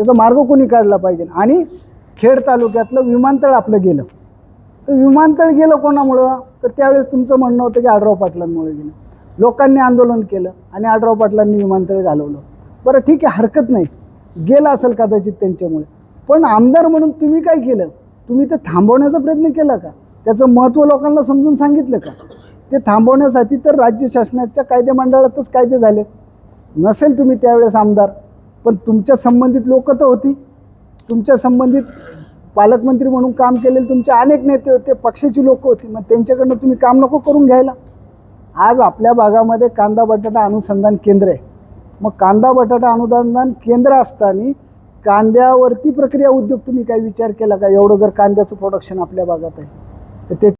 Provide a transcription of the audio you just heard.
त्याचा मार्ग कोणी काढला पाहिजे? आणि खेड तालुक्यातलं विमानतळ आपलं गेलं. तर विमानतळ गेलं कोणामुळं? तर त्यावेळेस तुमचं म्हणणं होतं की आडराव पाटलांमुळे गेलं. लोकांनी आंदोलन केलं आणि आडराव पाटलांनी विमानतळ घालवलं. बरं ठीक आहे हरकत नाही. गेलं असेल कदाचित त्यांच्यामुळे. पण आमदार म्हणून तुम्ही काय केलं? तुम्ही ते थांबवण्याचा प्रयत्न केला का? त्याचं महत्त्व लोकांना समजून सांगितलं का? ते थांबवण्यासाठी तर राज्य शासनाच्या कायदे मंडळातच कायदे झाले नसेल तुम्ही त्यावेळेस आमदार. पण तुमच्या संबंधित लोक तर होती. तुमच्या संबंधित पालकमंत्री म्हणून काम केलेले तुमचे अनेक नेते होते पक्षाची लोक होती. मग त्यांच्याकडनं तुम्ही काम नको करून घ्यायला. आज आपल्या भागामध्ये कांदा बटाटा अनुसंधान केंद्र आहे. मग कांदा बटाटा अनुसंधान केंद्र असताना कांद्यावरती प्रक्रिया उद्योग तुम्ही काही विचार केला का? एवढं जर कांद्याचं प्रोडक्शन आपल्या भागात आहे. तर ते